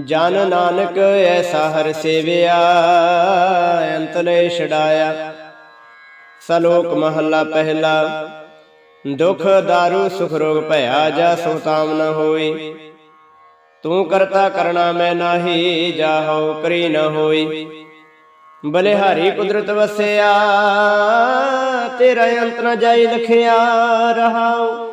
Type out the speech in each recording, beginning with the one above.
ਜਨ ਨਾਨਕ ਐਸਾ ਹਰ ਸੇਵਿਆ ਅੰਤਲੇ ਛਡਾਇਆ। ਸਲੋਕ ਮਹੱਲਾ ਪਹਿਲਾ, ਦੁਖ ਦਾਰੂ ਸੁਖ ਰੋਗ ਭਇਆ ਜਾ ਸੋ ਨ ਹੋਈ। ਤੂੰ ਕਰਤਾ ਕਰਣਾ ਮੈਂ ਨਾਹੀ ਜਾਹੋ ਕਰੀ ਨ ਹੋਈ। ਬਲਿਹਾਰੀ ਕੁਦਰਤ ਵਸਿਆ, ਤੇਰਾ ਅੰਤ ਨ ਜਾਈ ਲਖਿਆ ਰਹਾਉ।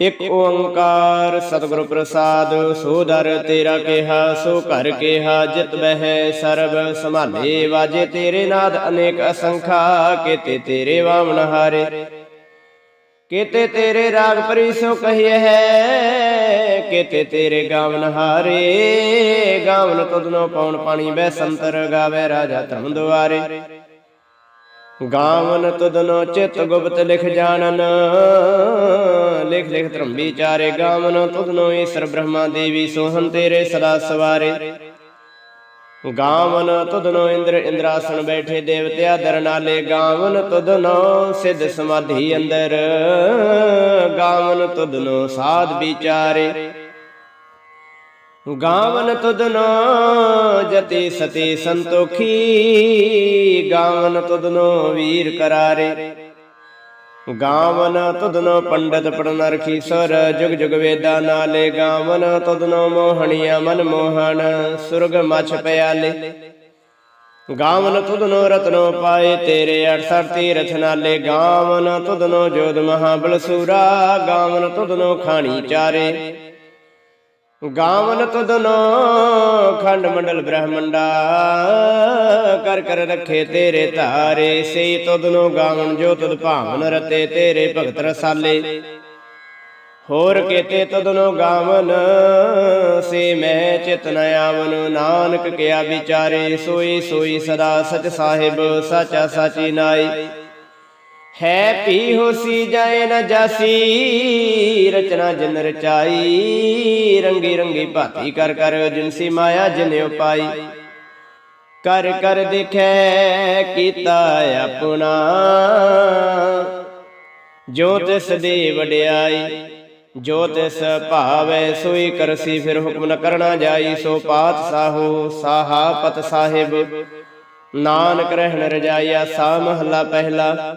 ਇਕ ਓੰਕਾਰ ਸਤਿਗੁਰ ਪ੍ਰਸਾਦ, ਸੋ ਦਰ ਤੇਰਾ ਕਿਹਾ, ਸੋ ਘਰ ਕਿਹਾ, ਜਿਤ ਬਹਿ ਸਰਬ ਸੰਭਾਲੇ, ਵਾਜੇ ਤੇਰੇ ਨਾਦ ਅਨੇਕ ਅਸੰਖਾ, ਕੀਤੇ ਤੇਰੇ ਵਾਮਨ ਹਾਰੇ। ਕੀਤੇ ਤੇਰੇ ਰਾਗ ਪਰੀ ਸੋ ਕਹੀਏ ਹੈ, ਕੀਤੇ ਤੇਰੇ ਗਾਵਨ ਹਾਰੇ। ਗਾਵਨ ਤੁਧਨੋ ਪਉਣ ਪਾਣੀ, ਬੈ ਸੰਤਰ ਗਾਵੇ ਰਾਜਾ ਧਰਮ ਦੁਆਰੇ। ਗਾਵਨ ਤੁਧਨੋ ਚਿਤ ਗੁਪਤ ਲਿਖ ਜਾਣਨ। ਲਿਖ ਲਿਖ ਧਰਮ ਵਿਚਾਰੇ ਗਾਵਨ ਤੁਧਨੋ ਈਸ਼ਰ ਬ੍ਰਹਮਾ ਦੇਵੀ ਸੋਹਨ ਤੇਰੇ ਸਦਾ ਸਵਾਰੇ। ਗਾਵਨ ਤੁਧਨੋ ਇੰਦਰ ਇੰਦਰਾਸਨ ਬੈਠੇ ਦੇਵਤਿਆ ਦਰਨਾਲੇ ਗਾਵਨ ਤੁਧਨੋ ਸਿੱਧ ਸਮਾਧੀ ਅੰਦਰ। ਗਾਵਨ ਤੁਧਨੋ ਸਾਧ ਵਿਚਾਰੇ। ਗਾਵਨ ਤੁਧਨੋ ਜਤੀ ਸਤੀ ਸੰਤੋਖੀ, ਗਾਵਨ ਤੁਦਨੋ ਵੀਰ ਕਰਾਰੇ। ਗਾਵਨ ਤੁਦਨੋ ਪੰਡਤ ਪੜਨ ਰਖੀ ਸਰ, ਜੁਗ ਜੁਗ ਵੇਦਾ ਨਾਲੇ ਗਾਵਨ ਤੁਧਨੋ ਮੋਹਣੀਆਂ ਮਨ ਮੋਹਣ, ਸੁਰਗ ਮਛ ਪਿਆਲੇ। ਗਾਵਨ ਤੁਦਨੋ ਰਤਨੋ ਪਾਏ ਤੇਰੇ 68 ਤੀਰਥ ਨਾਲੇ, ਗਾਵਨ ਤੁਧਨੋ ਜੋਧ ਮਹਾ ਬਲਸੂਰਾ ਗਾਵਨ ਤੁਧਨੋ ਖਾਣੀ ਚਾਰੇ। ਗਾਵਨ ਤੁਧਨੋ ਖੰਡ ਮੰਡਲ ਬ੍ਰਹਮੰਡਾ, ਕਰ ਕਰ ਰੱਖੇ ਤੇਰੇ ਧਾਰੇ, ਸੇ ਤੁਧਨੋ ਗਾਵਨ ਜੋ ਤੁਧ ਭਾਵਨ ਰਤੇ, ਤੇਰੇ ਭਗਤ ਰਸਾਲੇ। ਹੋਰ ਕੀਤੇ ਤੁਧਨੋ ਗਾਵਨ, ਸੇ ਮੈਂ ਚਿਤ ਨ ਆਵਨ, ਨਾਨਕ ਕਿਆ ਵਿਚਾਰੇ, ਸੋਈ ਸੋਈ ਸਦਾ ਸਚ ਸਾਹਿਬ, ਸਾਚਾ ਸਾਚੀ ਨਾਈ। ਹੈ ਪੀ ਹੋਸੀ ਜਾਏ ਨ ਜਾਸੀ, ਰਚਨਾ ਜਿਨ ਰਚਾਈ, ਰੰਗੀ ਰੰਗੀ ਭਾਤੀ ਕਰ ਕਰ ਜਿਨਸੀ ਮਾਇਆ ਜਿਨ ਉਪਾਈ। ਕਰ ਕਰ ਦੇਖੈ ਕੀਤਾ ਆਪਣਾ, ਜੋ ਤਿਸ ਦੀ ਵਡਿਆਈ, ਜੋ ਤਿਸ ਭਾਵੈ ਸੋਈ ਕਰਸੀ, ਫਿਰ ਹੁਕਮ ਨ ਕਰਨਾ ਜਾਈ, ਸੋ ਪਾਤ ਸਾਹੋ ਸਾਹਾ ਪਤ ਸਾਹਿਬ। ਨਾਨਕ ਰਹਿਣ ਰਜਾਇਆ ਸਾ ਮਹਲਾ ਪਹਿਲਾ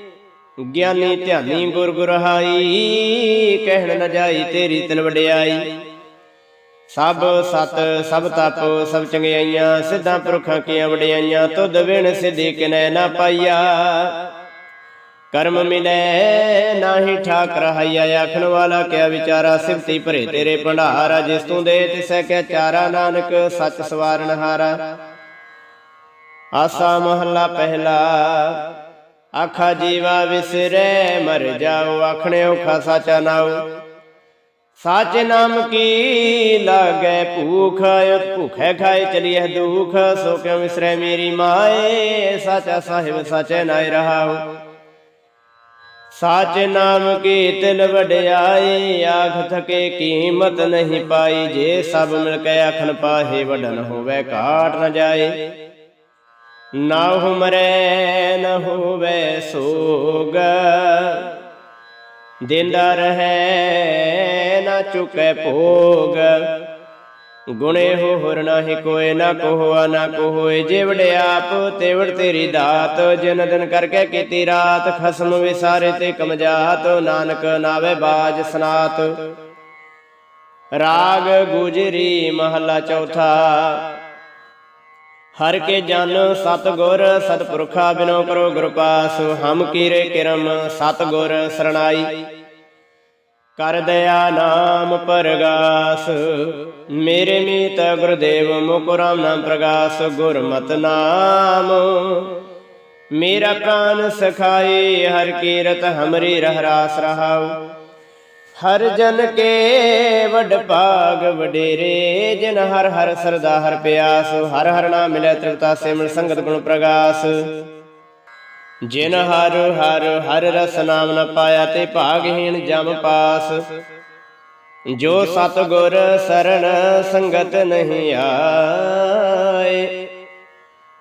ਗਿਆਨੀ ਧਿਆਨੀ ਗੁਰ ਗੁਰਹਾਈ ਕਹਿਣ ਨ ਜਾਈ ਤੇਰੀ ਤਿਲ ਵਡਿਆਈ। ਸਭ ਸਤ, ਸਭ ਤਪ, ਸਭ ਚੰਗਿਆਈਆਂ, ਸਿੱਧਾਂ ਪੁਰਖਾਂ ਕੀਆਂ ਵਡਿਆਈਆਂ, ਤੁਧ ਵਿਣ ਸਿਧੀ ਕਿਨੈ ਨਾ ਪਾਈਆ। ਕਰਮ ਮਿਲੈ, ਨਾਹੀ ਠਾਕ ਰਹਾਈਆ ਆਖਣ ਵਾਲਾ ਕਿਆ ਵਿਚਾਰਾ ਸਿਫਤੀ ਭਰੇ ਤੇਰੇ ਭੰਡਾਰਾ ਜਿਸ ਤੂੰ ਦੇ ਤਿਸੈ ਕਿਆ ਚਾਰਾ ਨਾਨਕ, ਸੱਚ ਸਵਾਰਨ ਹਾਰਾ। ਆਸਾ ਮਹੱਲਾ ਪਹਿਲਾ ਆਖਾ ਜੀਵਾ ਵਿਸਰੈ, ਮਰ ਜਾਓ, ਆਖਣੇ ਔਖਾ ਸਾਚਾ ਨਾਉ। ਸਾਚੇ ਨਾਮ ਕੀ ਲਾਗੈ ਭੂਖ ਅਤ ਭੁਖੈ ਖਾਏ ਚਲੀਐ ਦੁਖ। ਸੋ ਕਿਉ ਵਿਸਰੈ ਮੇਰੀ ਮਾਏ, ਸਾਚਾ ਸਾਹਿਬ ਸਾਚੇ ਨਾਇ ਰਹਾਉ। ਸਾਚੇ ਨਾਮ ਕੀ ਤਿਲ ਵਡਿਆਈ ਆਖ ਥਕੇ ਕੀਮਤ ਨਹੀਂ ਪਾਈ। ਜੇ ਸਭ ਮਿਲ ਕੇ ਆਖਣ ਪਾਹੇ ਵਡਨ ਹੋਵੇ ਘਾਟ ਨ ਜਾਏ। ਨਾ ਹੁਮਰੈ, ਨ ਹੋਵੇ ਸੋਗ। ਦਿੰਦਾ ਰਹੈ, ਨਾ ਚੁਕੈ ਭੋਗ। ਗੁਣੇ ਹੋਰ ਨਾਹੀ ਕੋਏ, ਨਾ ਕੋਆ ਨਾ ਕੋਏ ਜਿਵੜ ਆਪ, ਤੇਵੜ ਤੇਰੀ ਦਾਤ। ਜਿਨ ਦਿਨ ਕਰਕੇ ਕੀਤੀ ਰਾਤ, ਖਸਮ ਵਿਸਾਰੇ ਤੇ ਕਮਜਾਤ। ਨਾਨਕ ਨਾਵੇ ਬਾਜ ਸਨਾਤ। ਰਾਗ ਗੁਜਰੀ ਮਹੱਲਾ ਚੌਥਾ। ਹਰ ਕੇ ਜਨ ਸਤ ਗੁਰ ਸਤਪੁਰਖਾ ਬਿਨੋ ਕਰੋ ਗੁਰ ਪਾਸ, ਹਮ ਕੀਰੇ ਕਿਰਮ ਸਤ ਗੁਰ ਸਰਣਾਈ। ਕਰ ਦਇਆ ਨਾਮ ਪਰਗਾਸ, ਮੇਰੇ ਮੀਤ ਗੁਰਦੇਵ ਮੁਕਰਾਮ ਨਾਮ ਪ੍ਰਗਾਸ, ਗੁਰਮਤਿ ਨਾਮ। ਮੇਰਾ ਕਾਨ ਸਖਾਈ ਹਰ ਕੀਰਤ ਹਮਰੀ ਰਹਿ ਰਾਸ ਰਹਾਉ। ਹਰ ਜਨ ਕੇ ਵਡ ਭਾਗ ਵਡੇਰੇ, ਜਿਨ ਹਰ ਹਰ ਸਰਦਾ ਹਰ ਪਿਆਸ, ਹਰ ਹਰ ਨਾਮ ਮਿਲੇ ਤ੍ਰਿਪਤਾ ਸਿਮਣ ਸੰਗਤ ਗੁਣ ਪ੍ਰਗਾਸ। ਜਿਨ ਹਰ ਹਰ ਹਰ ਰਸ ਨਾਮ ਨ ਪਾਇਆ ਤੇ ਭਾਗਹੀਣ ਜਮ ਪਾਸ। ਜੋ ਸਤ ਗੁਰ ਸਰਣ ਸੰਗਤ ਨਹੀਂ ਆਏ,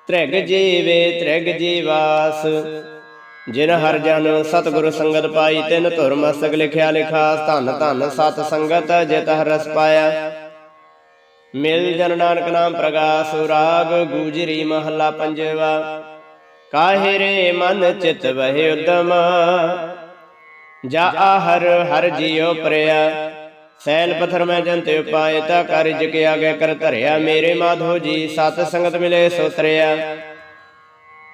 ਤ੍ਰਿਗ ਜੀਵੇ ਤ੍ਰਿਗ ਜੀਵਾਸ। ਜਿਨ ਹਰ ਜਨ ਸਤਿਗੁਰ ਸੰਗਤ ਪਾਈ, ਤਿਨ ਧੁਰ ਮਸਤਕ ਲਿਖਿਆ ਲਿਖਾ, ਧੰਨ ਧੰਨ ਸਤ ਸੰਗਤ ਜਿਤ ਹਰ ਰਸ ਪਾਇਆ। ਮਿਲ ਜਨ ਨਾਨਕ ਨਾਮ ਪ੍ਰਗਾਸ, ਰਾਗ ਗੂਜਰੀ ਮਹੱਲਾ ਪੰਜਵਾ। ਕਾਹੇ ਰੇ ਮਨ ਚਿਤ ਵਹਿ ਉਦਮ? ਜਾ ਹਰ ਹਰ ਜੀਉ ਪ੍ਰਿਆ। ਸੈਲ ਪਥਰ ਮੈਂ ਜਨ ਤੇ ਉਪਾਇ ਤਾ ਕਾਰਜ ਕੇ ਆਗੇ ਕਰ ਧਰਿਆ। ਮੇਰੇ ਮਾਧੋ ਜੀ ਸਤ ਸੰਗਤ ਮਿਲੇ ਸੋਤਰਿਆ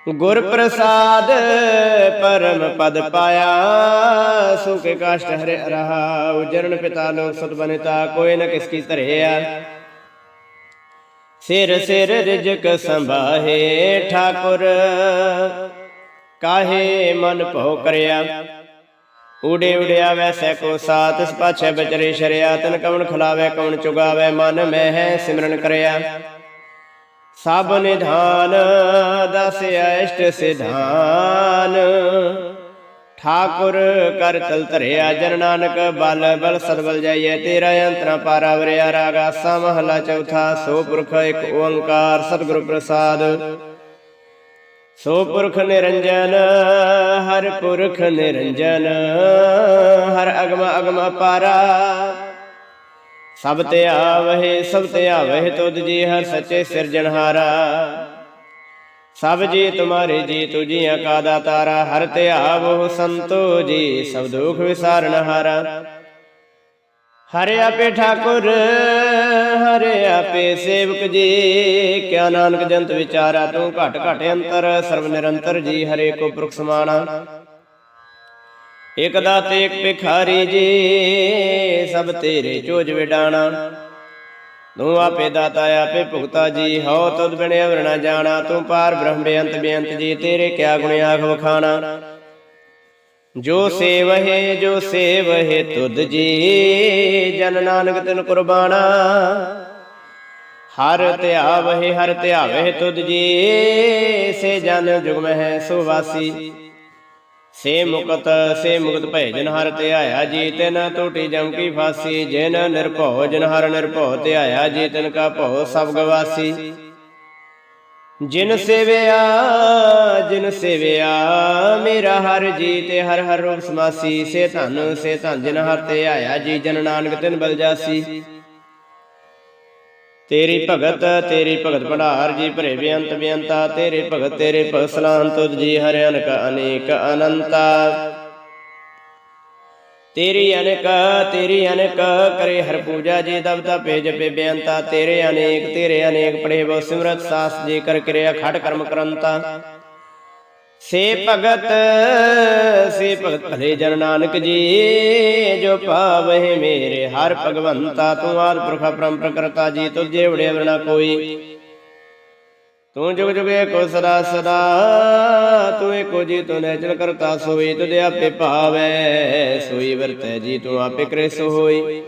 ਗੁਰ ਪ੍ਰਸਾਦ ਪਰਮ ਪਦ ਪਾਇਆ। ਸੁਖ ਕਾਸ਼ਟ ਹਰਿ ਰਹਾ। ਉਜਰਨ ਪਿਤਾ ਲੋਕ ਸਤ ਬਨਿਤਾ, ਕੋਈ ਨ ਕਿਸ ਕੀ ਧਰਿਆ। ਸਿਰ ਸਿਰ ਰਿਜਕ ਸੰਭਾਹੇ ਠਾਕੁਰ, ਕਾਹੇ ਮਨ ਭਉ ਕਰਿਆ। ਉਡੇ ਉਡਿਆ ਵੈਸੈ ਕੋ ਸਾਤ ਇਸ ਪਾਛੈ ਬਚਰੇ ਸ਼ਰਿਆ। ਤਨ ਕਵਣ ਖਲਾਵੇ, ਕਵਣ ਚੁਗਾਵੇ, ਮਨ ਮੈਂ ਸਿਮਰਨ ਕਰਿਆ। ਸਭ ਨਿਧਾਨ, ਦਸ ਅਸ਼ਟ ਸਿਧਾਨ। ਠਾਕੁਰ ਕਰ ਤਲ ਧਰਿਆ ਜਨ ਨਾਨਕ, ਬਲ ਬਲ ਸਦਬਲ ਜਾਈਏ ਤੇਰਾ ਅੰਤਰਾ ਪਾਰਾ ਵਰਿਆ ਰਾਗਾ ਸਾ ਚੌਥਾ, ਸੋ ਪੁਰਖ ਇੱਕ ਓੰਕਾਰ ਸਤਿਗੁਰ ਪ੍ਰਸਾਦ। ਸੋ ਪੁਰਖ ਨਿਰੰਜਨ, ਹਰ ਪੁਰਖ ਨਿਰੰਜਨ, ਹਰ ਅਗਮ ਅਗਮ ਪਾਰਾ। ਸਭ ਤੇ ਆਵਹਿ, ਸਭ ਤੇ ਆਵਹਿ ਤੁਧ ਜੀ ਹਰ ਸੱਚੇ ਸਿਰਜਣਹਾਰਾ ਸਭ ਜੀ ਤੁਮਾਰੇ ਜੀ ਤੁਜੀਆਂ ਕਾ ਦਾਤਾਰਾ, ਹਰ ਤੇ ਆਵੋ ਸੰਤੋ ਜੀ, ਸਭ ਦੁਖ ਵਿਸਾਰਨ ਹਾਰਾ। ਹਰੇ ਆਪੇ ਠਾਕੁਰ, ਹਰੇ ਆਪੇ ਸੇਵਕ ਜੀ, ਕਿਆ ਨਾਨਕ ਜੰਤ ਵਿਚਾਰਾ, ਤੂੰ ਘਟ ਘਟ ਅੰਤਰ ਸਰਬ ਨਿਰੰਤਰ ਜੀ ਹਰੇ ਕੋ ਪੁਰਖ ਸਮਾਣਾ। ਇਕ ਦਾਤੇ, ਇਕ ਭਿਖਾਰੀ ਜੀ, ਸਭ ਤੇਰੇ ਚੋਜ ਵਿਡਾਣਾ। ਤੂੰ ਆਪੇ ਦਾਤਾ, ਆਪੇ ਭੁਗਤਾ ਜੀ, ਹਉ ਤੁਧ ਬਿਨ ਅਵਰ ਜਾਣਾ। ਤੂੰ ਪਾਰ ਬ੍ਰਹਮ ਬੇਅੰਤ ਬੇਅੰਤ ਜੀ, ਤੇਰੇ ਕਿਆ ਗੁਣ ਆਖ ਵਖਾਣਾ। ਜੋ ਸੇਵਹਿ ਜੋ ਸੇਵਹਿ ਤੁਧ ਜੀ, ਜਨ ਨਾਨਕ ਤਿਨ ਕੁਰਬਾਨਾ ਹਰ ਧਿਆਵਹਿ ਹਰ ਧਿਆਵਹਿ ਤੁਧ ਜੀ, ਸੇ ਜਨ ਜੁਗ ਮਹਿ ਸੁਵਾਸੀ। ਸੇ ਮੁਕਤ ਸੇ ਮੁਕਤ ਭੈ ਜਨ ਹਰ ਧਿਆਇਆ ਜੀ ਤਿਨ ਟੂਟੀ ਜਮ ਕੀ ਫਾਸੀ, ਜਿਨ ਨਿਰਭਉ, ਜਨ ਹਰ ਨਿਰਭਉ ਧਿਆਇਆ ਜੀ ਤਿਨ ਕਾ ਭਉ ਸਭ ਗਵਾਸੀ। ਜਿਨ ਸੇਵਿਆ ਜਿਨ ਸੇਵਿਆ, ਮੇਰਾ ਹਰ ਜੀ ਤੇ ਹਰ ਹਰ ਰੂਪ ਸਮਾਸੀ। ਸੇ ਧਨ ਸੇ ਧਨ, ਜਿਨ ਹਰ ਤੇ ਆਇਆ ਜੀ, ਜਨ ਨਾਨਕ ਤਿਨ ਬਲ ਜਾਸੀ। ਤੇਰੀ ਭਗਤ ਤੇਰੀ ਭਗਤ ਭੰਡਾਰ ਜੀ ਭਰੇ ਬੇਅੰਤ ਬੇਅੰਤਾ, ਤੇਰੇ ਭਗਤ ਤੇਰੇ ਭਗਤ ਸਲਾਮ ਜੀ ਹਰਿ ਅਨਕ ਅਨੇਕ ਅਨੰਤਾ। ਤੇਰੀ ਅਨਕ ਤੇਰੀ ਅਨਕ ਕਰੇ ਹਰ ਪੂਜਾ ਜੀ ਦਵਤਾ ਭੇਜ ਪੇ ਬੇਅੰਤਾ। ਤੇਰੇ ਅਨੇਕ ਤੇਰੇ ਅਨੇਕ ਪੜੇ ਬੋ ਸਿਮਰਤ ਸਾਸ ਜੀ, ਕਰ ਕਿਰਿਆ ਖੜ ਕਰਮ ਕਰੰਤਾ। ਸੇ ਭਗਤ ਸੇ ਭਗਤ ਭਲੇ ਜਨ ਨਾਨਕ ਜੀ, ਜੋ ਪਾਵਹਿ ਮੇਰੇ ਹਰ ਭਗਵੰਤਾ ਤੂੰ ਆਦ ਪੁਰਖ ਪਰਮ ਪ੍ਰਕਰਤਾ ਜੀ, ਤੁਝੇ ਵੜੇ ਵਰਨਾ ਕੋਈ। ਤੂੰ ਜੁਗ ਜੁਗ ਏਕੋ ਸਦਾ ਸਦਾ, ਤੂੰ ਏਕੋ ਜੀ, ਤੂੰ ਨੈਚਲ ਕਰਤਾ, ਸੋਈ ਤੁਦੇ ਆਪੇ ਭਾਵੈ, ਸੋਈ ਵਰਤੈ ਜੀ, ਤੂੰ ਆਪੇ ਕਰੇ ਸੋ ਹੋਈ।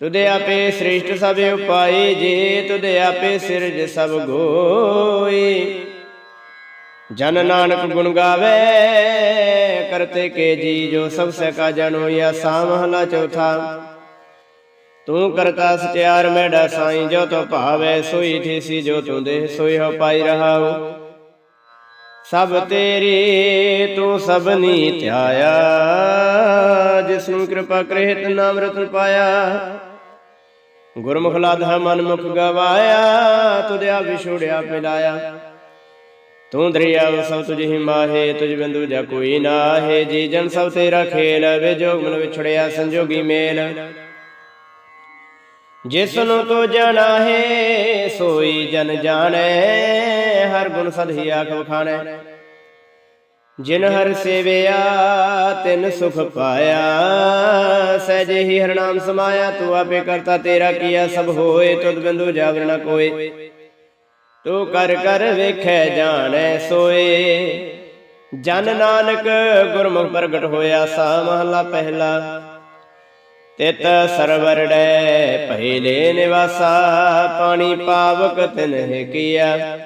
ਤੁਦੇ ਆਪੇ ਸ੍ਰਿਸ਼ਟ ਸਭ ਉਪਾਈ ਜੀ ਤੁਦੇ ਆਪੇ ਸਿਰਜ ਸਭ ਗੋਈ। ਜਨ ਨਾਨਕ ਗੁਣ ਗਾਵੇ, ਕਰਤੇ ਕੇ ਜੀ ਜੋ ਸਭ ਸੇ ਕਾ ਜਨੋ ਯਾ ਸਾ ਚੌਥਾ। ਤੂੰ ਕਰਤਾ ਸਚਿਆਰ ਮੈਡਾ ਸਾਈਂ, ਜੋ ਤੋ ਭਾਵੇ ਸੋਈ ਥੀਸੀ ਜੋ ਤੂੰ ਦੇ ਸੋਈ ਹੋ ਪਾਈ ਰਹਾਉ ਸਭ ਤੇਰੀ ਤੂੰ ਸਭਨੀ ਧਿਆਇਆ ਜਿਸ ਨੂੰ ਕਿਰਪਾ ਕਰੇ ਤਿਨ ਨਾਮ ਰਤਨ ਪਾਇਆ। ਗੁਰਮੁਖ ਲਾਧਾ ਮਨ ਮੁਖ ਗਵਾਇਆ, ਤੁਧਿਆ ਵਿਛੋੜਿਆ ਮਿਲਾਇਆ ਤੂੰ ਦਰਿਆਵ ਸਭ ਤੁਝ ਹੀ ਮਾਹੇ ਤੁਝ ਬਿੰਦੂ ਜਾ ਕੋਈ ਨਾਹੇ ਜੀ ਜਨ ਸਭ ਤੇਰਾ ਖੇਲ ਵੇ ਮਨ ਵਿਛੜਿਆ ਸੰਜੋਗੀ ਮੇਲ। ਜਿਸ ਨੂੰ ਤੂੰ ਜਨਾਹੇ ਸੋਈ ਜਨ ਜਾਣੈ, ਹਰ ਗੁਣ ਸਦ ਹੀ ਆਖ ਵਖਾਣੈ। ਜਿਨ ਹਰ ਸੇਵਿਆ, ਤਿਨ ਸੁਖ ਪਾਇਆ। ਸਹਿਜੇ ਹੀ ਹਰ ਨਾਮ ਸਮਾਇਆ, ਤੂੰ ਆਪੇ ਕਰਤਾ ਤੇਰਾ ਕੀਆ ਸਭ ਹੋਏ, ਤੁਧ ਬਿੰਦੂ ਜਾਵਰ ਨ ਕੋਏ। ਤੂੰ ਕਰ ਕਰ ਵੇਖੈ ਜਾਣੈ ਸੋਏ। ਜਨ ਨਾਨਕ ਗੁਰਮੁਖ ਪ੍ਰਗਟ ਹੋਇਆ ਸਾ ਮਹਲਾ ਪਹਿਲਾ। ਤਿਤ ਸਰਵਰੜੈ ਪਹਿਲੇ ਨਿਵਾਸਾ, ਪਾਣੀ ਪਾਵਕ ਤਿਨਹਿ ਕੀਆ।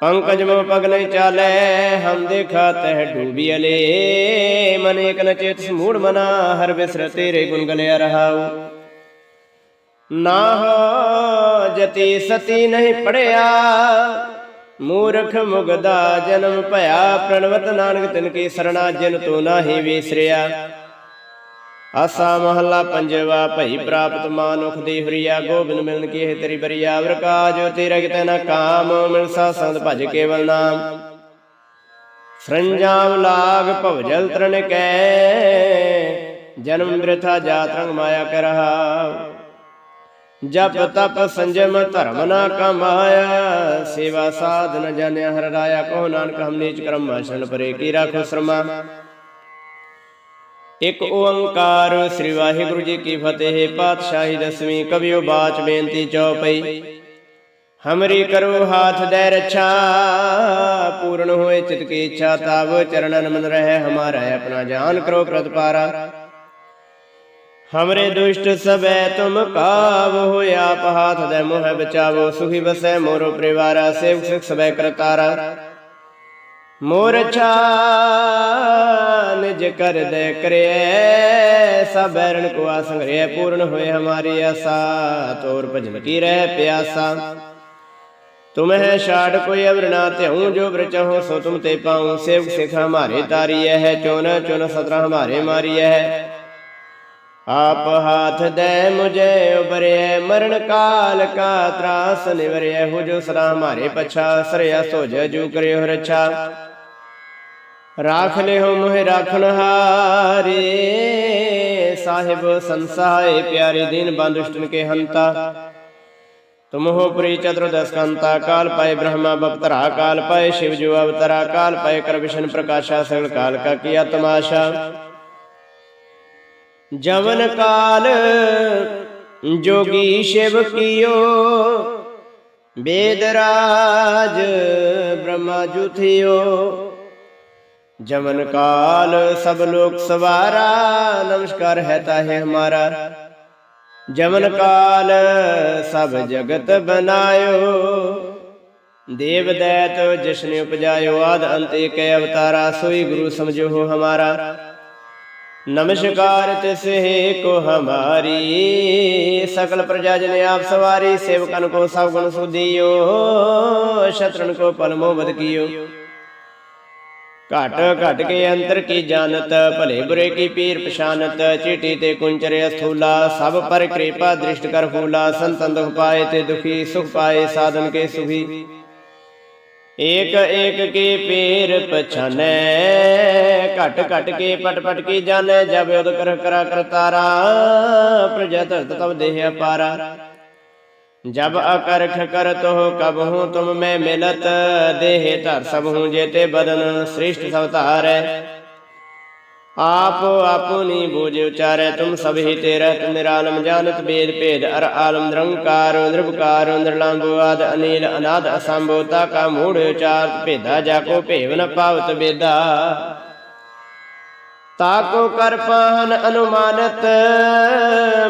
ਪੰਕਜ ਮੋ ਪਗ ਨਹੀਂ ਚਾਲੈ, ਹਮ ਦੇਖਾ ਤਹਿ ਡੂਬੀ ਅਲੇ। ਮਨ ਇਕ ਨ ਚੇਤ ਸਮੂੜ ਮਨਾ, ਹਰ ਬਿਸਰ ਤੇਰੇ ਗੁਣ ਗਲਿਆ ਰਹਾਉ। ਨਾ ਹੋ ਜਤੀ ਸਤੀ ਨਹੀਂ ਪੜਿਆ। ਮੂਰਖ ਮੁਗਦਾ ਜਨਮ ਭਇਆ। ਪ੍ਰਣਵਤ ਨਾਨਕ ਤਿਨ ਕੀ ਸਰਣਾ ਜਿਨ ਤੂੰ ਨਾਹੀ ਵਿਸਰਿਆ। ਆਸਾ ਮਹੱਲਾ ਪੰਜਵਾ ਭਈ ਪ੍ਰਾਪਤ ਮਾਨੁਖ ਦੀ ਹਰੀਆ। ਗੋਬਿੰਦ ਮਿਲਨ ਕੀ ਹੈ ਤੇਰੀ ਬਰੀਆ। ਵਰਕਾਜ ਤੇਰਾ ਕਿਤੇ ਨਾ ਕਾਮ। ਮਿਲਸਾ ਸੰਤ ਭਜ ਕੇਵਲ ਨਾਮ। ਸਰੰਜਾਮ ਲਾਗ ਭਵਜਲ ਤਰਨ ਕੈ। ਜਨਮ ਬ੍ਰਿਥਾ ਜਾਤ ਮਾਇਆ ਕਰ ਜਪ ਤਪ ਸੰਜਮ ਧਰਮ ਨਾ ਕਮਾਇਆ, ਸੇਵਾ ਸਾਧ ਨ ਜਾਣਿਆ ਹਰ ਰਾਇਆ ਕੋ ਨਾਨਕ ਹਮ ਨੀਚ ਕਰਮ ਮਾਸ਼ਣ ਪਰੇ, ਕੀ ਰਾਖੋ ਸ਼ਰਮਾ। ਇੱਕ ਓੰਕਾਰ ਸ੍ਰੀ ਵਾਹਿਗੁਰੂ ਜੀ ਕੀ ਫਤਿਹ, ਪਾਤਸ਼ਾਹੀ ਦਸਵੀਂ ਕਵਿਓ ਬਾਚ ਬੇਨਤੀ ਚਉਪਈ ਹਮਰੀ ਕਰੋ ਹਾਥ ਦੇ ਰੱਛਾ, ਪੂਰਨ ਹੋਏ ਚਿਤ ਕੀ ਇੱਛਾ, ਤਾਵ ਚਰਨਨ ਮਨ ਰਹਿ, ਹਮਾਰਾ ਆਪਣਾ ਜਾਨ ਕਰੋ ਪ੍ਰਤਪਾਰਾ। ਹਮਰੇ ਦੁਸ਼ਟ ਸਬੈ ਤੁਮ ਕਾਬ ਹੋਇ ਆਪ ਹਾਥ ਦੇ ਮੋਹ ਬਚਾਵੋ ਸੁਖੀ ਬਸੈ ਮੋਰੋ ਪਰਿਵਾਰਾ ਸੇਵ ਸਿਖ ਸਬੈ ਕਰਤਾਰਾ ਮੋਰ ਛਾ ਨਿਜ ਕਰ ਦੇ ਕਰਿਐ ਸਬੈਰਨ ਕੋ ਆਸੰਗਰਿਐ ਪੂਰਨ ਹੋਏ ਹਮਾਰੀ ਆਸਾ ਤੋਰ ਭਜਨ ਕੀ ਰਹਿ ਪਿਆਸਾ ਤੁਮਹਿ ਛਾੜ ਕੋਈ ਅਵਰ ਨਾ ਧਿਉ ਜੋ ਬ੍ਰਚਹੁ ਸੋ ਤੁਮ ਤੇ ਪਾਉ ਸੇਵ ਸਿਖ ਹਮਾਰੇ ਤਾਰੀਐ ਹੈ ਚੁਨ ਚੁਨ ਸਤਰਾ ਹਮਾਰੇ ਮਾਰੀਐ ਹੈ ਆਪ ਹਾਥ ਦੇ ਮੁਝੇ ਉਬਰਿਐ ਮਰਨ ਕਾਲ ਕਾ ਤਰਾਸ ਨਿਵਰਿਐ ਹੋ ਜੋ ਸਦਾ ਹਮਾਰੇ ਪਛਾ, ਸਰਿਆ ਸੋਜ ਜੂ ਕਰਿਓ ਰਛਾ। ਰਾਖ ਲਿਓ ਮੋਹਿ ਰਾਖਣ ਹਾਰੇ, ਸਾਹਿਬ ਸੰਸਾਏ ਪਿਆਰੇ ਦਿਨ ਬੰਦੁਸ਼ਟਨ ਕੇ ਹੰਤਾ। ਤੁਮ ਹੋ ਪ੍ਰੀ ਚਤੁਰ ਦਸਕੰਤਾ ਕਾਲ ਪਾਏ ਬ੍ਰਹਮਾ ਬਪਤਰਾ ਕਾਲ ਪਾਏ ਸ਼ਿਵ ਜੋ ਅਵਤਰਾ, ਕਾਲ ਪਾਏ ਕਰ ਵਿਸ਼ਨ ਪ੍ਰਕਾਸ਼ਾ, ਸਗਲ ਕਾਲ ਕਾ ਕੀਆ ਤਮਾਸ਼ਾ ਜਵਨ ਕਾਲ, ਜੋਗੀ ਸ਼ਿਵ ਕੀਓ। ਬੇਦ ਰਾਜ ਬ੍ਰਹਮਾ ਜੁਥਿਓ। ਜਮਨ ਕਾਲ, ਸਭ ਲੋਕ ਸਵਾਰਾ, ਨਮਸਕਾਰ ਹੈ ਤਾਹੇ ਹਮਾਰਾ। ਜਮਨ ਕਾਲ, ਸਭ ਜਗਤ ਬਨਾਇਓ। ਦੇਵ ਦੈਤ, ਜਿਸਨੇ ਉਪਜਾਇਓ ਆਦ, ਅੰਤ ਕੈ ਅਵਤਾਰਾ, ਸੋਈ ਗੁਰੂ ਸਮਝੋ ਹਮਾਰਾ। ਨਮਸਕਾਰ ਤਿਸਹਿ ਕੋ ਹਮਾਰੀ। ਸਕਲ ਪ੍ਰਜਾ ਜਨ ਆਪ ਸਵਾਰੀ, ਸੇਵਕਨ ਕੋ ਸਭ ਗੁਣ ਸੁਧੀਓ ਸ਼ਤਰਨ ਕੋ ਪਲਮੋ ਬਦ ਕੀਓ। ਘਟ ਘਟ ਕੇ ਅੰਤਰ ਕੀ ਜਾਣਤ, ਭਲੇ ਬੁਰੇ ਕੀ ਪੀਰ ਪਛਾਨਤ, ਚੀਟੀ ਤੇ ਕੁੰਚਰ ਅਸਥੂਲਾ, ਸਭ ਪਰ ਕਿਰਪਾ ਦ੍ਰਿਸ਼ਟ ਕਰ ਫੂਲਾ, ਸੰਤਨ ਦੁਖ ਪਾਏ ਤੇ ਦੁਖੀ ਸੁਖ ਪਾਏ, ਸਾਧਨ ਕੇ ਸੁਖੀ। ਏਕ ਏਕ ਕੇ ਪੇਰ ਪਛਨੈ। ਘਟ ਘਟ ਕੇ, ਪਟ ਪਟ ਕੀ ਜਾਣੈ ਜਬ ਉਦ ਕਰ ਕਰਾ ਕਰਤਾਰਾ ਪ੍ਰਜਾ ਧਰਤ ਤਬ ਦੇਹ ਅਪਾਰਾ। ਜਬ ਅਕਰਖ ਕਰ ਤੋ ਕਬ ਹੂੰ ਤੁਮ ਮੈਂ ਮਿਲਤ। ਦੇਹ ਧਰ ਸਭ ਹੂੰ ਜੇਤੇ ਬਦਨ, ਸ੍ਰਿਸ਼ਟ ਸਭ ਧਾਰੈ। आप आपुनि भुज उचारे तुम सब ही तेरह निरालम जानत वेद भेद अर आलम निरंकार निरपकार निरलंबवाद अनिल अनाद असंभवता का मूढ़ उचार भेदा जाको भेव न पावत वेदा ताको कर पाहन अनुमानत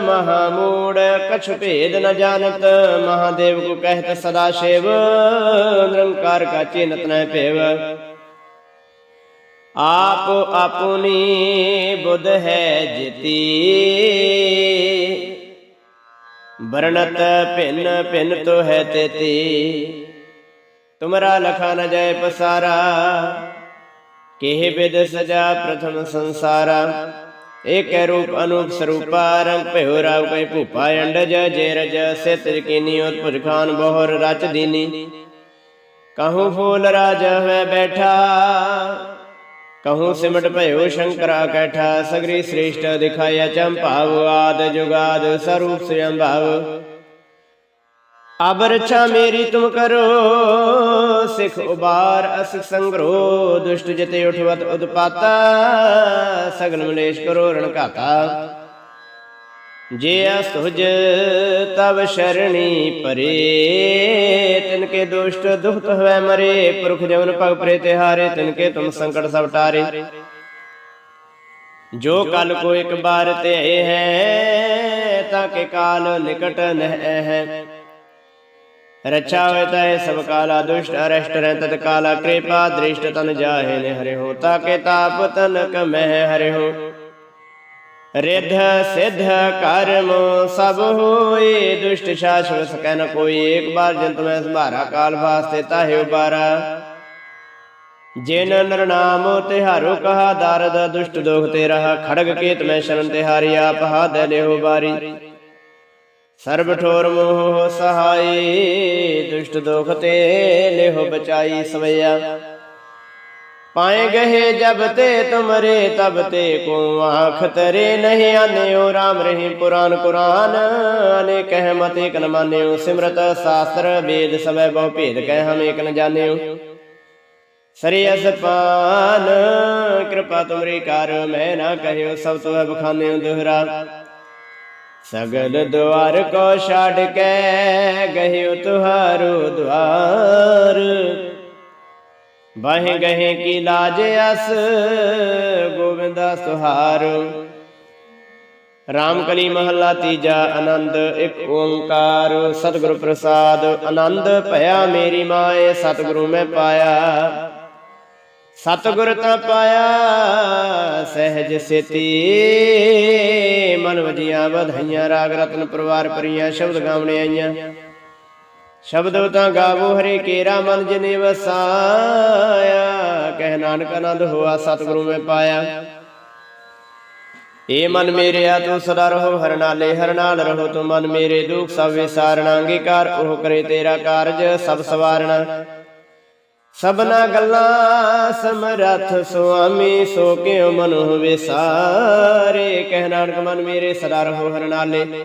महामूढ़ कछ भेद न जानत महादेव को कहत सदा शिव निरंकार का चिन्हत न पेव ਆਪ ਆਪੁਨੀ ਬੁੱਧ ਹੈ ਜਿਤੀ। ਵਰਣਤ ਭਿੰਨ ਭਿੰਨ ਤੋ ਹੈ ਤੇਤੀ। ਤੁਮਰਾ ਲਖਾ ਨ ਜਾਏ ਪਸਾਰਾ। ਕਿਹ ਬਿਦ ਸਜਾ ਪ੍ਰਥਮ ਸੰਸਾਰਾ। ਏਕ ਰੂਪ ਅਨੂਪ ਸਰੂਪਾ ਰੰਗ ਭਇਓ ਰਾਵ ਕੈ ਭੂਪਾ ਅੰਡਜ ਜੇ ਰਜ ਸਿਤ ਕੀਨੀ ਉਤਪੁਜ ਖਾਨ ਬੋਹਰ ਰਚ ਦੀਨੀ। ਕਹੂੰ ਫੂਲ ਰਾਜ ਹੈ ਬੈਠਾ। ਕਹੂੰ ਸਿਮਟ ਭਇਓ ਸ਼ੰਕਰਾ ਕੈਠਾ ਸਗਰੀ ਸ੍ਰੇਸ਼ਟ ਦਿਖਾਇਆ ਚੰਭਾਵ ਆਦ ਜੁਗਾਦ ਸਰੂਪ ਸਯੰਭਾਵ ਅਬ ਰਛਾ ਮੇਰੀ ਤੁਮ ਕਰੋ ਸਿਖ ਉਬਾਰ ਅਸਿਖ ਸੰਗਰੋ ਦੁਸ਼ਟ ਜਿਤੇ ਉਠਵਤ ਉਦਪਾਤਾ ਸਗਲ ਮਲੇਸ਼ ਕਰੋ ਰਣ ਜੇ ਅਸੁਜ ਤਵ ਸ਼ਰਣੀ ਪਰੇ, ਤਿਨ ਕੇ ਦੁਸ਼ਟ ਦੁਖਤ ਹੋਇ ਮਰੇ, ਪੁਰਖ ਜਮਨ ਭਗ ਪ੍ਰੇ ਤਿਹਾਰੇ, ਤਿਨ ਕੇ ਤੁਮ ਸੰਕਟ ਸਭ ਟਾਰੇ। ਜੋ ਕਲ ਕੋ ਇੱਕ ਬਾਰ ਤੇ ਹੈ, ਤਾਂ ਕੇ ਕਾਲ ਨਿਕਟ ਨਹਿ ਹੈ। ਰਛਾ ਹੋਇ ਤੈ ਸਭ ਕਾਲਾ ਦੁਸ਼ਟ, ਅਰਸ਼ਟ ਰਹਿ ਤਤ ਕਾਲਾ, ਕਿਰਪਾ ਦ੍ਰਿਸ਼ਟ ਤਨ ਜਾਹੇ ਨੇ ਹਰਿ ਹੋ ਤਾਕੇ ਤਾਪ ਤਨਕ ਮਹਿ ਹਰਿ ਹੋ ਰਿਧ ਸਿਧ ਕਰਮ ਸਭ ਹੋਏ, ਦੁਸ਼ਟ ਸ਼ਾਸਨ ਸਕੈ ਨ ਕੋਈ ਇੱਕ ਬਾਰ ਜੰਤ ਮੈਂ ਸੰਭਾਰਾ ਕਾਲ ਵਾਸਤੇ ਤਾਹਿ ਉਬਾਰਾ। ਜਿਨ ਨਰ ਨਾਮ ਤਿਹਾਰੋ ਕਹਾ ਦਰਦ, ਦੁਸ਼ਟ ਦੋਖ ਤੇ ਰਹਾ ਖੜਗ ਕੇਤ ਮੈਂ ਸ਼ਰਨ ਤਿਹਾਰੀ, ਆਪ ਹਾਦ ਲਿਓ ਬਾਰੀ। ਸਰਬ ਠੋਰ ਮੋਹ ਸਹਾਈ, ਦੁਸ਼ਟ ਦੋਖ ਤੇ ਲਿਹੋ ਬਚਾਈ ਸਵਈਆ। ਪਾਏ ਗਏ ਜਬ ਤੇ ਤੁਮਰੇ, ਤਬ ਤੇ ਕੋ ਆਖ ਤਰੇ ਨਹੀਂ ਆਨਿਓ RAM ਰਹੀ ਪੁਰਾਨ ਕੁਰਾਨ। ਅਨੇਕ ਹੈ ਮਤ ਇਕ ਨ ਮਾਨਿਓ, ਸਿਮਰਤ ਸਾਸਤਰ ਵੇਦ ਸਭੈ ਬਹੁ ਭੇਦ ਕਹਿ ਹਮ ਇਕ ਨ ਜਾਣਿਓ। ਸਰੀ ਅਸਪਾਨ ਕਿਰਪਾ ਤੁਮਰੀ ਕਰ, ਮੈਂ ਨਾ ਕਹਿਓ ਸਭ ਤੁਹ ਬਖਾਨਿਓ ਦੁਹਰਾ। ਸਗਲ ਦੁਆਰ ਕੋ ਛੱਡ ਕੇ ਗਹਿਓ ਤੁਹਾਰੋ ਦੁਆਰ। ਬਾਹੇ ਗਹੇ ਕੀ ਲਾਜ ਅਸ ਗੋਵਿੰਦਾ ਸੁਹਾਰ। ਰਾਮ ਕਲੀ ਮਹੱਲਾ ਤੀਜਾ ਆਨੰਦ ਇੱਕ ਓੰਕਾਰ। ਸਤਿਗੁਰ ਪ੍ਰਸਾਦ ਆਨੰਦ ਭਇਆ ਮੇਰੀ ਮਾਏ ਸਤਿਗੁਰੂ ਮੈਂ ਪਾਇਆ। ਸਤਿਗੁਰ ਤਾਂ ਪਾਇਆ ਸਹਿਜ ਸੇਤੀ। ਮਨ ਵਜੀਆਂ ਵਧਾਈਆਂ ਰਾਗ ਰਤਨ ਪਰਵਾਰ ਪਰੀਆਂ ਸ਼ਬਦ ਗਾਵਣੇ ਆਈਆਂ। ਸ਼ਬਦ ਤਾਂ ਗਾਵੋ, ਹਰੇ ਕੇਰਾ ਮਨ ਜਿਨੇ ਵਸਾਇਆ। ਕਹਿ ਨਾਨਕ ਆਨੰਦ ਹੋਆ, ਸਤਿਗੁਰੂ ਮੈਂ ਪਾਇਆ। ਏ ਮਨ ਮੇਰਿਆ ਤੂੰ ਸਦਾ ਰਹੋ ਹਰ ਨਾਲੇ ਰਹੋ। ਤੂੰ ਮਨ ਮੇਰੇ ਦੁਖ, ਸਭ ਵਿਸਾਰਣਾ, ਅੰਗੀਕਾਰ, ਉਹ ਕਰੇ ਤੇਰਾ ਕਾਰਜ, ਸਭ ਸਵਾਰਣਾ। ਸਭਨਾ ਗੱਲਾਂ ਸਮਰਥ, ਸੁਆਮੀ, ਸੋ ਕਿਉ ਮਨੁ ਵਿਸਾਰੇ। ਕਹਿ ਨਾਨਕ ਮਨ ਮੇਰੇ ਸਦਾ ਰਹੋ, ਹਰ ਨਾਲੇ।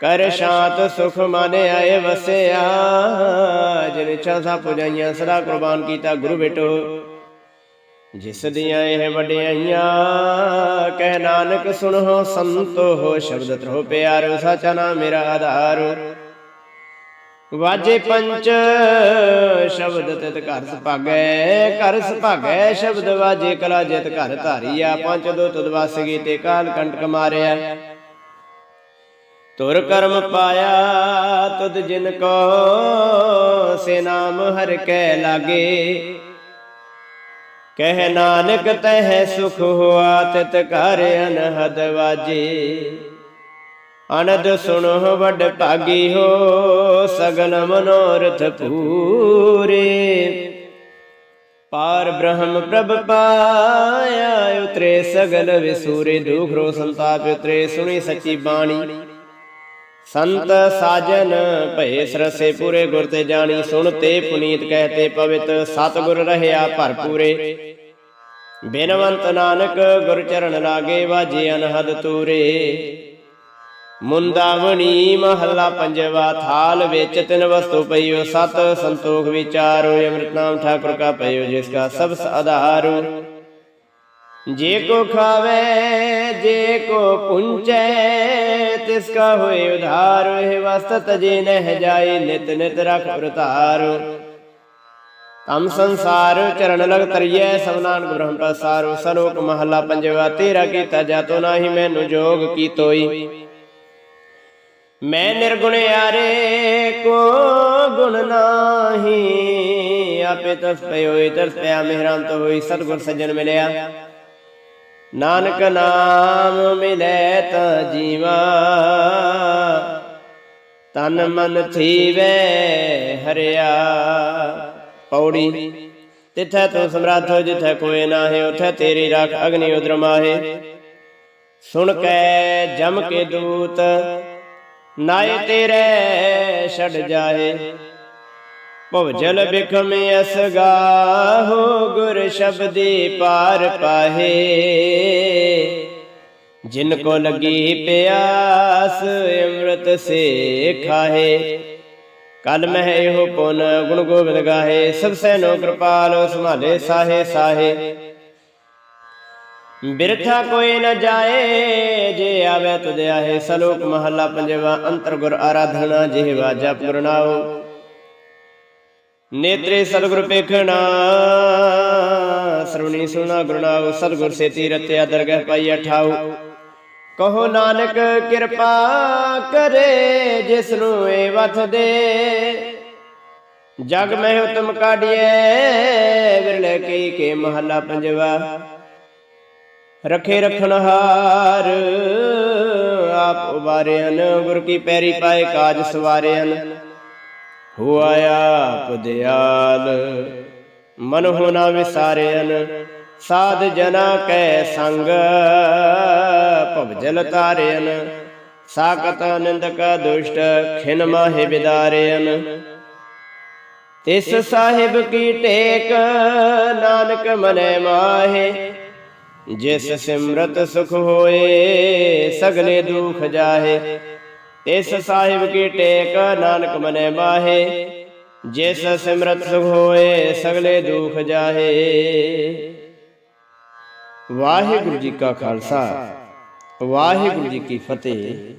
ਕਰ ਸ਼ਾਂਤ ਸੁਖ ਮਨ ਆਏ ਵਸਿਆ, ਜਿਨ ਇੱਛਾ ਸਭ ਪੁਜਾਈਆਂ, ਸਦਾ ਕੁਰਬਾਨ ਕੀਤਾ ਗੁਰੂ ਬੇਟੋ। ਜਿਸ ਦੀਆਂ ਇਹ ਵਡਿਆਈਆਂ, ਕਹਿ ਨਾਨਕ ਸੁਣੋ, ਸੰਤੋ ਹੋ ਸ਼ਬਦ ਤਰੋ ਪਿਆਰੋ, ਸਾਚਾ ਨਾਮ ਮੇਰਾ ਆਧਾਰ। ਵਾਜੇ ਪੰਚ, ਸ਼ਬਦ ਤਿਤ ਘਰ ਸੁਭਾਗੈ ਘਰ ਸੁਭਾਗੈ, ਸ਼ਬਦ ਵਾਜੇ ਕਲਾ ਜਿਤ ਘਰ ਧਾਰੀਆ। ਪੰਜ ਦੋ ਤਦ ਵਸ ਗਈ ਤੇ ਕਾਲ ਕੰਟਕ ਮਾਰਿਆ। ਤੁਰ ਕਰਮ ਪਾਇਆ ਤੁਧ ਜਿਨ ਕੋ ਸੇ ਨਾਮ ਹਰ ਕੈ ਲਾਗੇ। ਕਹਿ ਨਾਨਕ ਤਹਿ ਸੁਖ ਹੋਆ ਤਿਤ ਘਰ ਅਨਹਦ ਵਾਜੇ। ਅਨੰਦ ਸੁਣੋ ਵੱਡ ਭਾਗੀ ਹੋ ਸਗਲ ਮਨੋਰਥ ਪੂਰੇ। ਪਾਰ ਬ੍ਰਹਮ ਪ੍ਰਭ ਪਾਇਆ ਉਤਰੇ ਸਗਲ ਵਿਸੂਰੇ, ਦੁਖ ਰੋ ਸੰਤਾਪ ਉਤਰੇ, ਸੁਣੀ ਸੱਚੀ ਬਾਣੀ। ਸੰਤ ਸਾਜਨ ਭਏ ਸਰਸੇ ਪੂਰੇ ਗੁਰ ਤੇ ਜਾਣੀ ਸੁਣ ਤੇ ਪੁਨੀਤ ਕਹਤੇ ਪਵਿੱਤ ਸਤਿਗੁਰ ਰਹਿਆ ਭਰਪੂਰੇ। ਬਿਨਵੰਤ ਨਾਨਕ ਗੁਰ ਚਰਨ ਲਾਗੇ ਵਾਜੇ ਅਨਹਦ ਤੂਰੇ। ਮੁੰਦਾਵਣੀ ਮਹੱਲਾ ਪੰਜਵਾ ਥਾਲ ਵਿੱਚ ਤਿੰਨ ਵਸਤੂ ਪਈਓ, ਸਤ ਸੰਤੋਖ ਵਿਚਾਰੋ ਅੰਮ੍ਰਿਤ ਨਾਮ ਠਾਕੁਰ ਕਾ ਪਈਓ, ਜਿਸ ਕਾ ਸਭ ਆਧਾਰੋ। ਜੇ ਕੋ ਖਾਵੇ, ਜੇ ਕੋ ਪੁੰਚੈ, ਤਿਸ ਕਾ ਹੋਏ ਉਧਾਰ, ਇਹ ਵਸਤ ਤਜੇ ਨਹਿ ਜਾਏ, ਨਿਤ ਨਿਤ ਰਖ ਪ੍ਰਤਾਰ। ਤਮ ਸੰਸਾਰ ਚਰਨ ਲਗ ਤਰੀਐ, ਸਭ ਬ੍ਰਹਮ ਪ੍ਰਸਾਰੁ। ਸਲੋਕ ਮਹਲਾ ਪੰਜਵਾ, ਤੇਰਾ ਕੀਤਾ ਜਾਤੋ ਨਾਹੀ, ਮੈਨੂੰ ਜੋਗ ਕੀ ਤੋਈ। ਮੈਂ ਨਿਰਗੁਣ ਆਰੇ ਕੋ ਗੁਣ ਨਾਹੀ। ਆਪੇ ਤਸ ਪਇਓਈ ਤਰਸ ਪਿਆ ਮਿਹਰੰਤ ਹੋਈ, ਸਤਿਗੁਰ ਸੱਜਣ ਮਿਲਿਆ। ਨਾਨਕ ਨਾਮ ਮਿਲੈ ਤਾਂ ਜੀਵਾ। ਤਨ ਮਨ ਥੀਵੇ ਹਰਿਆ। ਪੌੜੀ, ਤਿਥੈ ਤੂੰ ਸਮਰੱਥ ਜਿਥੈ ਕੋਏ ਨਾਹੇ, ਉਥੈ ਤੇਰੀ ਰੱਖ ਅਗਨੀ ਉਦਰ ਮਾਹੇ। ਸੁਣ ਕੇ ਜਮ ਕੇ ਦੂਤ, ਨਾਏ ਤੇਰੇ ਛੜ ਜਾਏ। ਭਵਜਲ ਬਿਖਮ ਅਸਗਾਹੋ ਗੁਰ ਸ਼ਬਦੀ ਪਾਰ ਪਾਹੇ। ਜਿਨ ਕੋ ਲਗੀ ਪਿਆਸ, ਅੰਮ੍ਰਿਤ ਸੇ ਖਾਹੇ। ਕਲ ਮਹਿ ਇਹੋ ਪੁਨ, ਗੁਣ ਗੋਬਿੰਦ ਗਾਹੇ। ਸਭ ਸੈਨੋ ਕਿਰਪਾਲ, ਸੰਭਾਲੇ ਸਾਹੇ ਸਾਹੇ। ਬਿਰਥਾ ਕੋਈ ਨ ਜਾਏ, ਜੇ ਆਵੇ ਤੁਧ ਆਹੇ। ਸਲੋਕ ਮਹੱਲਾ ਪੰਜਵਾ, ਅੰਤਰ ਗੁਰ ਆਰਾਧਨਾ ਜਿਹਵਾ ਜਪ ਗੁਰਨਾਉ ਨੇਤਰੇ ਸਤਿਗੁਰ ਪੇਖਣਾ ਸਰਵਣੀ ਸੁਣਾ ਗੁਰਨਾਉ ਸਤਿਗੁਰ ਸੇ ਤੀਰਤਿਆ ਦਰਗਹ ਪਾਈ ਠਾਉ ਕਹੋ ਨਾਨਕ ਕਿਰਪਾ ਕਰੇ, ਜਿਸ ਨੂੰ ਏ ਵਥ ਦੇ। ਜਗ ਮੈਂ ਉਤਮ ਕਾਢੀਏ ਵਿਰਲੇ ਕੀ ਕੇ ਮਹੱਲਾ ਪੰਜਵਾ। ਰਖੇ ਰਖਣ ਹਾਰ, ਆਪ ਉਬਾਰਿਆਨ ਗੁਰ ਕੀ ਪੈਰੀ ਪਾਏ ਕਾਜ ਸਵਾਰਿਆਨ ਹੁਆ ਆਪ ਦਿਆਲ। ਮਨ ਹੋਣਾ ਵਿਸਾਰਿਆਨ ਸਾਧ ਜਨਾ ਕੈ ਸੰਗ। ਭਵਜਲ ਤਾਰਿਆਨ ਸਾਕਤ ਨਿੰਦਕ ਦੁਸ਼ਟ, ਖਿਨ ਮਾਹਿ ਬਿਦਾਰਿਆਨ ਤਿਸ ਸਾਹਿਬ ਕੀ ਟੇਕ, ਨਾਨਕ ਮਨੈ ਮਾਹੇ। ਜਿਸ ਸਿਮਰਤ ਸੁਖ ਹੋਏ, ਸਗਲੇ ਦੁਖ ਜਾਹੇ। ਇਸ ਸਾਹਿਬ ਕੀ ਟੇਕ, ਨਾਨਕ ਮਨੇ ਮਾਹੇ ਜਿਸ ਸਿਮਰਤ ਸੁਖ ਹੋਏ, ਸਗਲੇ ਦੁਖ ਜਾਹੇ। ਵਾਹਿਗੁਰੂ ਜੀ ਕਾ ਖਾਲਸਾ। ਵਾਹਿਗੁਰੂ ਜੀ ਕੀ ਫਤਿਹ।